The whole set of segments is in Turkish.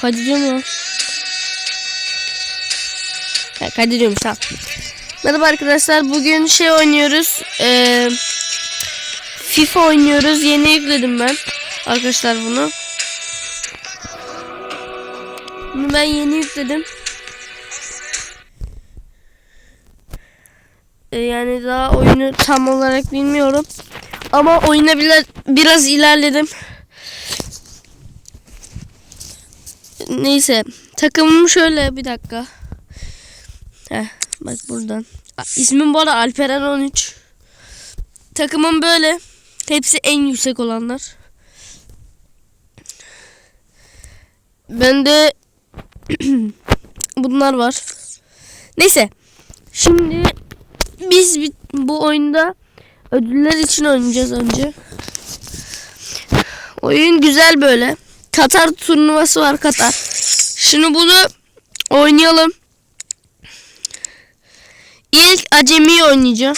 Kaydediyor mu? Ha, kaydediyormuş tamam. Merhaba arkadaşlar bugün şey oynuyoruz. Ee, FIFA oynuyoruz. Yeni yükledim ben. Arkadaşlar bunu. Bunu ben yeni yükledim. Ee, yani daha oyunu tam olarak bilmiyorum. Ama oyuna bile biraz ilerledim. Neyse. Takımım şöyle bir dakika. Heh, bak buradan. İsmim bu arada Alperen 13. Takımım böyle. Hepsi en yüksek olanlar. Bende bunlar var. Neyse. Şimdi biz bi- bu oyunda ödüller için oynayacağız önce. Oyun güzel böyle. Katar turnuvası var Katar. Şimdi bunu oynayalım. İlk acemi oynayacağım.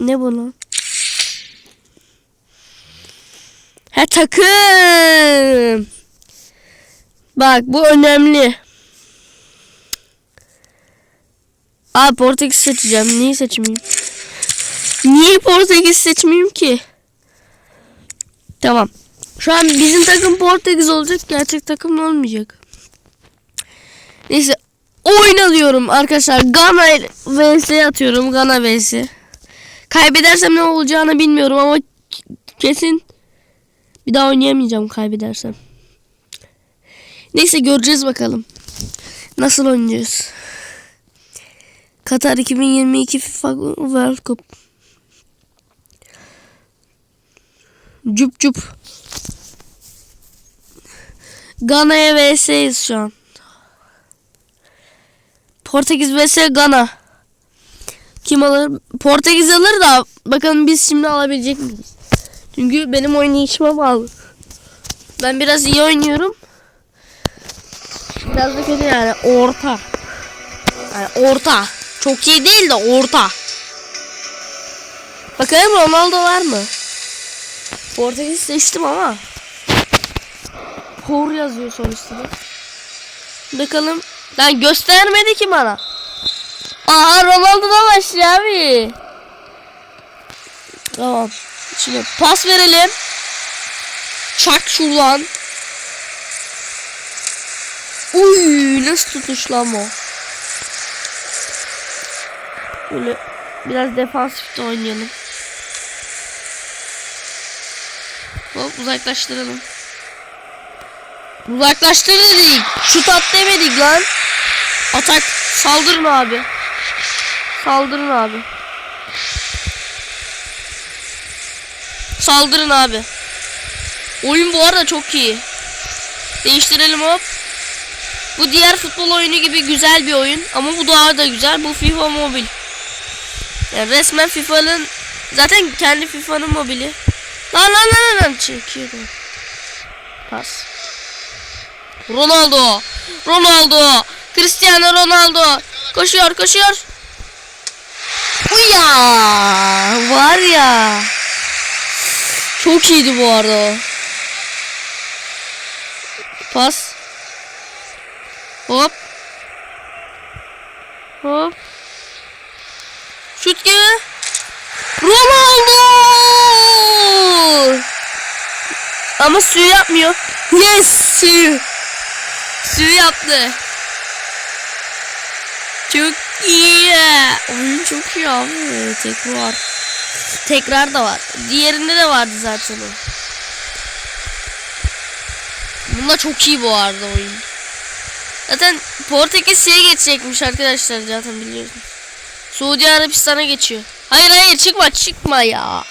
Ne bu lan? Ha takım. Bak bu önemli. Aa Portekiz seçeceğim. Niye seçmeyeyim? Niye Portekiz seçmeyeyim ki? Tamam. Şu an bizim takım Portekiz olacak. Gerçek takım olmayacak. Neyse. Oyun alıyorum arkadaşlar. Gana vs atıyorum. Gana vs. Kaybedersem ne olacağını bilmiyorum ama kesin bir daha oynayamayacağım kaybedersem. Neyse göreceğiz bakalım. Nasıl oynayacağız? Katar 2022 FIFA World Cup. Cup cup. Gana'ya vs'yiz şu an. Portekiz vs Gana. Kim alır? Portekiz alır da bakalım biz şimdi alabilecek miyiz? Çünkü benim oynayışıma bağlı. Ben biraz iyi oynuyorum. Biraz da kötü yani orta. Yani orta. Çok iyi değil de orta. Bakalım Ronaldo var mı? Portekiz seçtim ama. Por yazıyor son üstüne. Bakalım. Lan göstermedi ki bana. Aa Ronaldo'dan başlıyor abi. Tamam. Şimdi pas verelim. Çak şuradan. Uy nasıl tutuş lan o. Böyle biraz defansif de oynayalım. Hop uzaklaştıralım. Uzaklaştır dedik. Şut at demedik lan. Atak. Saldırın abi. Saldırın abi. Saldırın abi. Oyun bu arada çok iyi. Değiştirelim hop. Bu diğer futbol oyunu gibi güzel bir oyun. Ama bu daha da güzel. Bu FIFA mobil. Yani resmen FIFA'nın zaten kendi FIFA'nın mobili. Lan lan lan lan çekiyordu. Pas. Ronaldo. Ronaldo. Cristiano Ronaldo. Koşuyor koşuyor. Uya var ya. Çok iyiydi bu arada. Pas. Hop. Hop. Şut gibi. Ronaldo! Ama suyu yapmıyor. Yes! Suyu. Suyu yaptı. Çok iyi. Oyun çok iyi abi. Tekrar. Tekrar da var. Diğerinde de vardı zaten o. Bunda çok iyi bu arada oyun. Zaten Portekiz şeye geçecekmiş arkadaşlar zaten biliyorsunuz. Suudi Arabistan'a geçiyor. Hayır hayır çıkma çıkma ya.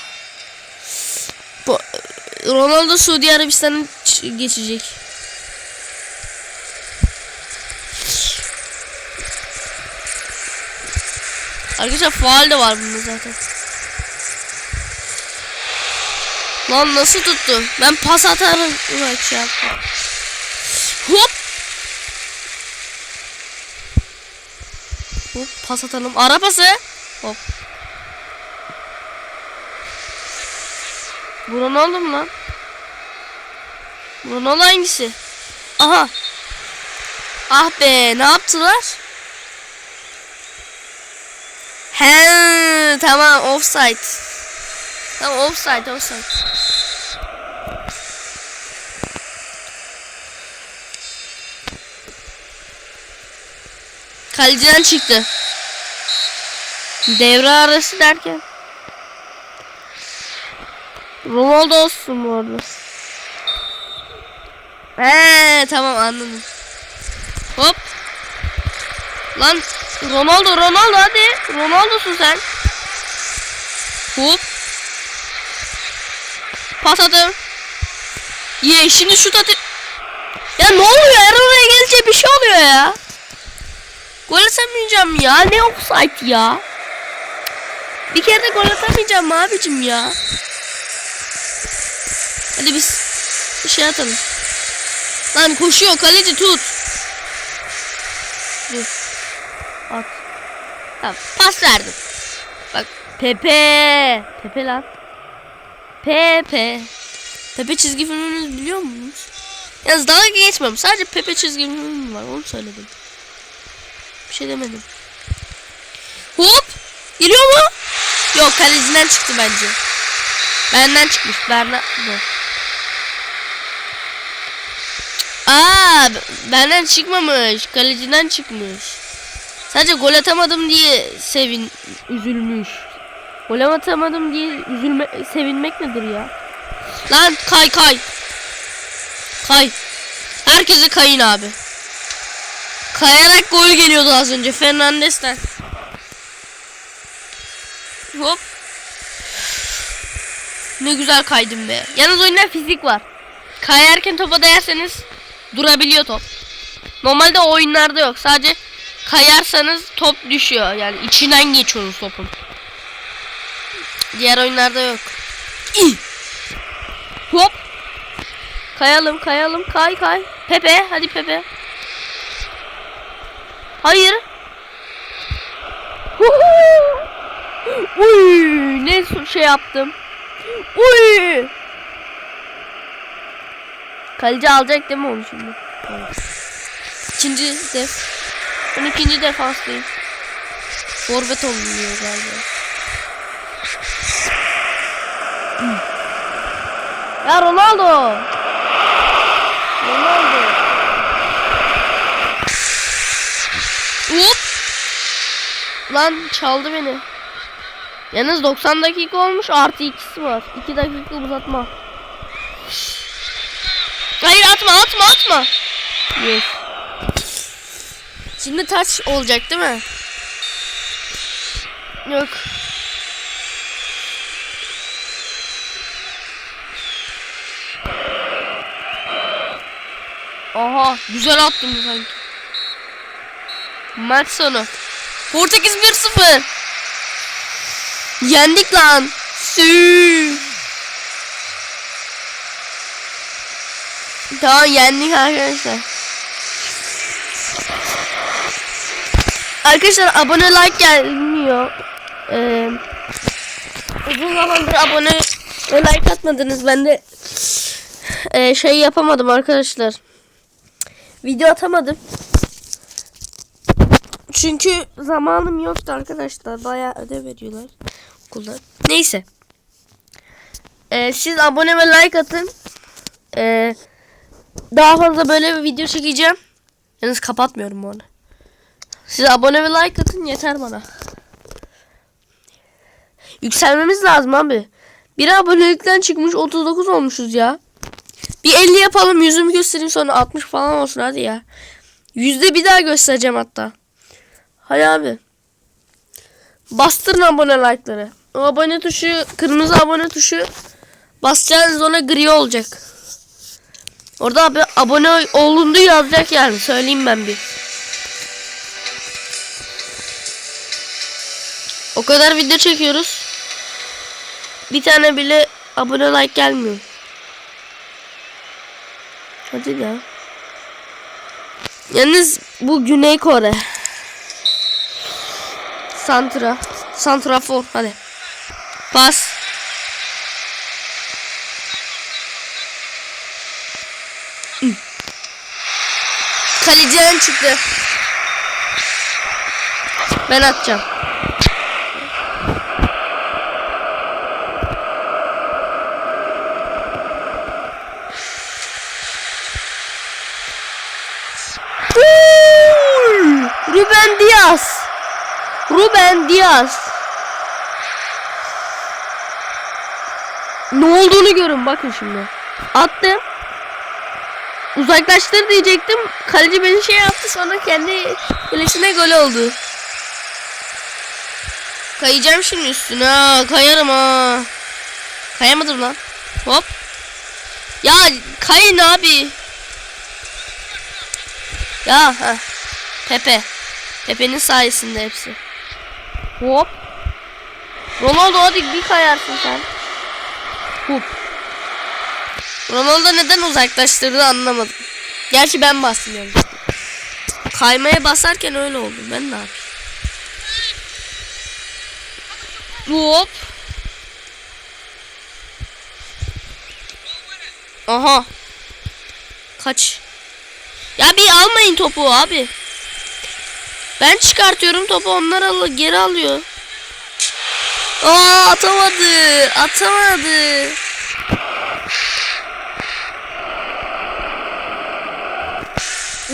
Bu, Ronaldo Suudi Arabistan'a geçecek. Arkadaşlar faal de var bunda zaten. Lan nasıl tuttu? Ben pas atarım. Bak şey yaptım. Hop. Hop pas atalım. Ara pası. Hop. Bu Ronaldo mu lan? Ronaldo hangisi? Aha. Ah be ne yaptılar? He tamam offside. Tamam offside offside. Kaleciden çıktı. Devre arası derken. Ronaldo olsun bu arada. He tamam anladım. Hop. Lan Ronaldo Ronaldo hadi. Ronaldo'sun sen. Hop. Pas atın. Ye şimdi şut atı. Ya ne oluyor? Her oraya gelince bir şey oluyor ya. Gol atamayacağım ya. Ne offside ya? Bir kere de gol atamayacağım abicim ya. Hadi biz bir şey atalım. Lan koşuyor kaleci tut. Dur. At. Tamam pas verdim. Bak Pepe. Pepe lan. Pepe. Pepe çizgi filminizi biliyor musunuz? Yalnız dalga geçmem. Sadece Pepe çizgi filmim var. Onu söyledim. Bir şey demedim. Hop. Giriyor mu? Yok kaleciden çıktı bence. Benden çıkmış. Berna. Bu. Aa, benden çıkmamış. Kaleciden çıkmış. Sadece gol atamadım diye sevin üzülmüş. Gol atamadım diye üzülme sevinmek nedir ya? Lan kay kay. Kay. Herkese kayın abi. Kayarak gol geliyordu az önce Fernandes'ten. Hop. Ne güzel kaydım be. Yalnız oyunda fizik var. Kayarken topa değerseniz durabiliyor top. Normalde oyunlarda yok. Sadece kayarsanız top düşüyor. Yani içinden geçiyorsunuz topun. Diğer oyunlarda yok. Hop. Kayalım kayalım kay kay. Pepe hadi Pepe. Hayır. Uy, ne şey yaptım. Uy. Kaleci alacak değil mi onu şimdi? İkinci def. Ben ikinci defanstayım. Forvet oluyor galiba. Ya Ronaldo. Ronaldo. Hop. Lan çaldı beni. Yalnız 90 dakika olmuş artı ikisi var. 2 dakika uzatma. Hayır atma atma atma. Yes. Şimdi taç olacak değil mi? Yok. Aha güzel attım sanki. Maç sonu. Portekiz 1-0. Yendik lan. Sü. Tamam yendik arkadaşlar. Arkadaşlar abone like gelmiyor. Ee, uzun zamandır abone like atmadınız. Ben de e, şey yapamadım arkadaşlar. Video atamadım. Çünkü zamanım yoktu arkadaşlar. Bayağı ödev veriyorlar okulda. Neyse. Ee, siz abone ve like atın. Ee, daha fazla böyle bir video çekeceğim. Yalnız kapatmıyorum bu arada. Siz abone ve like atın yeter bana. Yükselmemiz lazım abi. Bir abonelikten çıkmış 39 olmuşuz ya. Bir 50 yapalım yüzümü göstereyim sonra 60 falan olsun hadi ya. Yüzde bir daha göstereceğim hatta. Hadi abi. Bastırın abone like'ları. O abone tuşu kırmızı abone tuşu basacağınız ona gri olacak. Orada abi abone olundu yazacak yani söyleyeyim ben bir. O kadar video çekiyoruz. Bir tane bile abone like gelmiyor. Hadi ya. Yalnız bu Güney Kore. Santra. Santrafor hadi. Pas. Kaleciden çıktı. Ben atacağım. Ruben Diaz. Ruben Diaz. Ne olduğunu görün bakın şimdi. Attım. Uzaklaştır diyecektim. Kaleci beni şey yaptı sonra kendi kalesine gol oldu. Kayacağım şimdi üstüne. ha, Kayarım ha. Kayamadım lan. Hop. Ya kayın abi. Ya ha. Pepe. Pepe'nin sayesinde hepsi. Hop. Ronaldo hadi bir kayarsın sen. Hop. Ronaldo neden uzaklaştırdı anlamadım. Gerçi ben yani. Kaymaya basarken öyle oldu. Ben ne yapayım? Hop. Aha. Kaç. Ya bir almayın topu abi. Ben çıkartıyorum topu onlar al geri alıyor. Aa atamadı. Atamadı.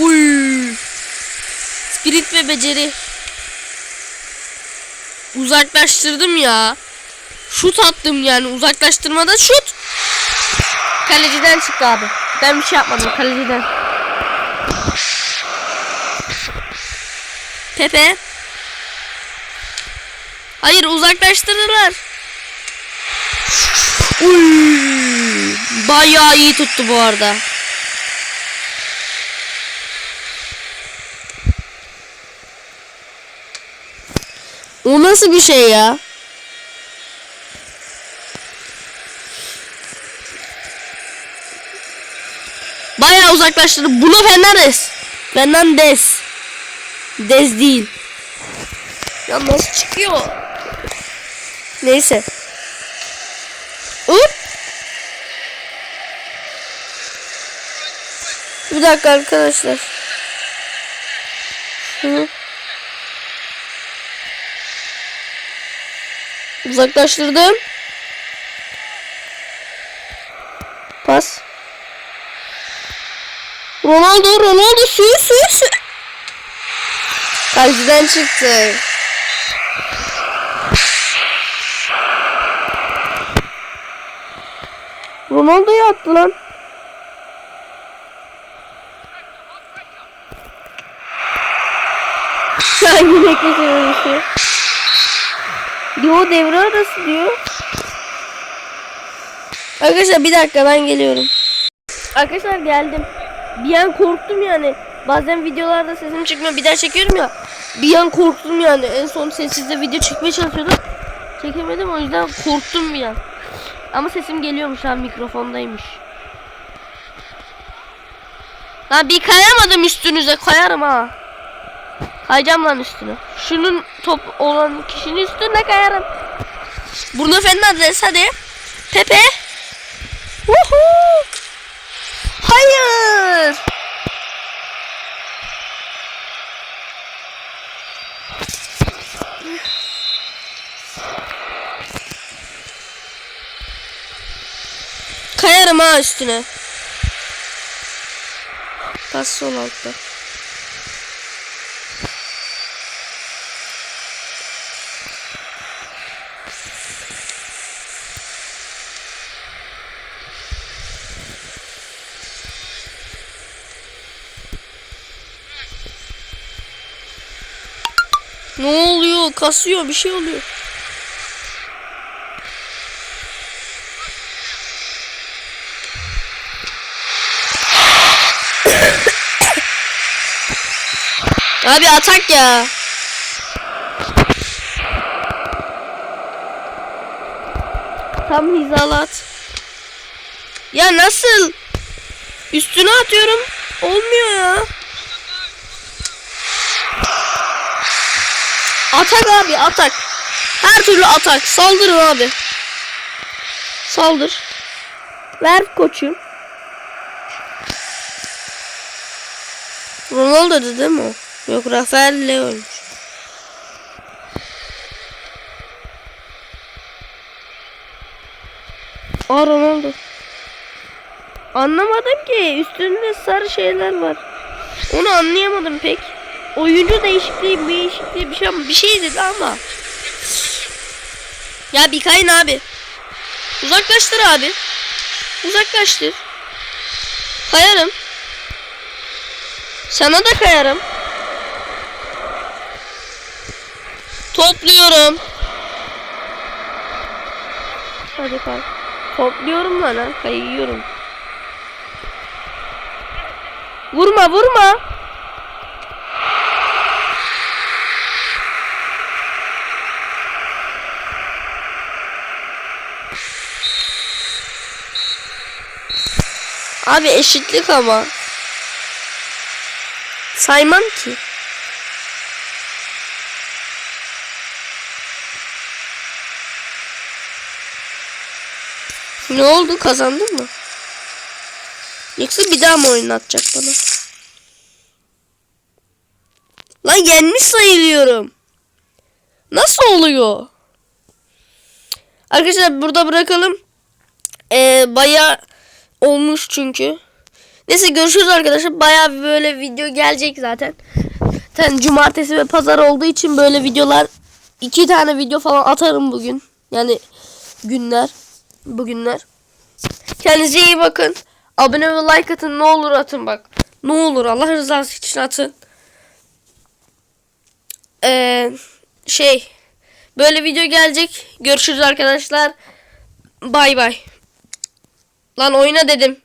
Uy. Spirit ve beceri. Uzaklaştırdım ya. Şut attım yani uzaklaştırmada şut. Kaleciden çıktı abi. Ben bir şey yapmadım kaleciden. Pepe. Hayır uzaklaştırdılar. Uy. Bayağı iyi tuttu bu arada. O nasıl bir şey ya? Bayağı uzaklaştırdı. Bruno Fernandes. Fernandes. Dez değil. Ya nasıl çıkıyor? Neyse. Hop. Bir dakika arkadaşlar. Uzaklaştırdım. Pas. Ronaldo, Ronaldo sür sür sür. Kaleciden çıktı. Ronaldo'yu attı lan. Ya yine kesin Yo devre arası diyor. Arkadaşlar bir dakika ben geliyorum. Arkadaşlar geldim. Bir an korktum yani. Bazen videolarda sesim çıkmıyor bir daha çekiyorum ya. Bir an korktum yani. En son sessizde video çekmeye çalışıyordum. Çekemedim o yüzden korktum bir an. Ama sesim geliyormuş ha mikrofondaymış. Lan bir kayamadım üstünüze koyarım ha. Kayacağım lan üstüne. Şunun top olan kişinin üstüne kayarım. Bruno Fernandes hadi. Pepe. Woohoo. Hayır. Kayarım ha üstüne. Pas sol altta. Ne oluyor? Kasıyor bir şey oluyor. Abi atak ya. Tam hizalat. Ya nasıl? Üstüne atıyorum. Olmuyor ya. Atak abi atak. Her türlü atak. Saldırın abi. Saldır. Ver koçum. Ronaldo'du değil mi? Yok Rafael Leo'ymuş. Aa Ronaldo. Anlamadım ki üstünde sarı şeyler var. Onu anlayamadım pek. Oyuncu değişikliği, değişikliği bir şey bir şey dedi ama. Ya bir kayın abi. Uzaklaştır abi. Uzaklaştır. Kayarım. Sana da kayarım. Topluyorum. Hadi kay. Topluyorum lan ha. Kayıyorum. Vurma vurma. Abi eşitlik ama. Saymam ki. Ne oldu kazandın mı? Yoksa bir daha mı oynatacak bana? Lan yenmiş sayılıyorum. Nasıl oluyor? Arkadaşlar burada bırakalım. Ee, baya olmuş çünkü. Neyse görüşürüz arkadaşlar. Baya böyle video gelecek zaten. Zaten cumartesi ve pazar olduğu için böyle videolar iki tane video falan atarım bugün. Yani günler. Bugünler. Kendinize iyi bakın. Abone ve like atın. Ne olur atın bak. Ne olur Allah rızası için atın. Ee, şey. Böyle video gelecek. Görüşürüz arkadaşlar. Bay bay. Lan oyna dedim.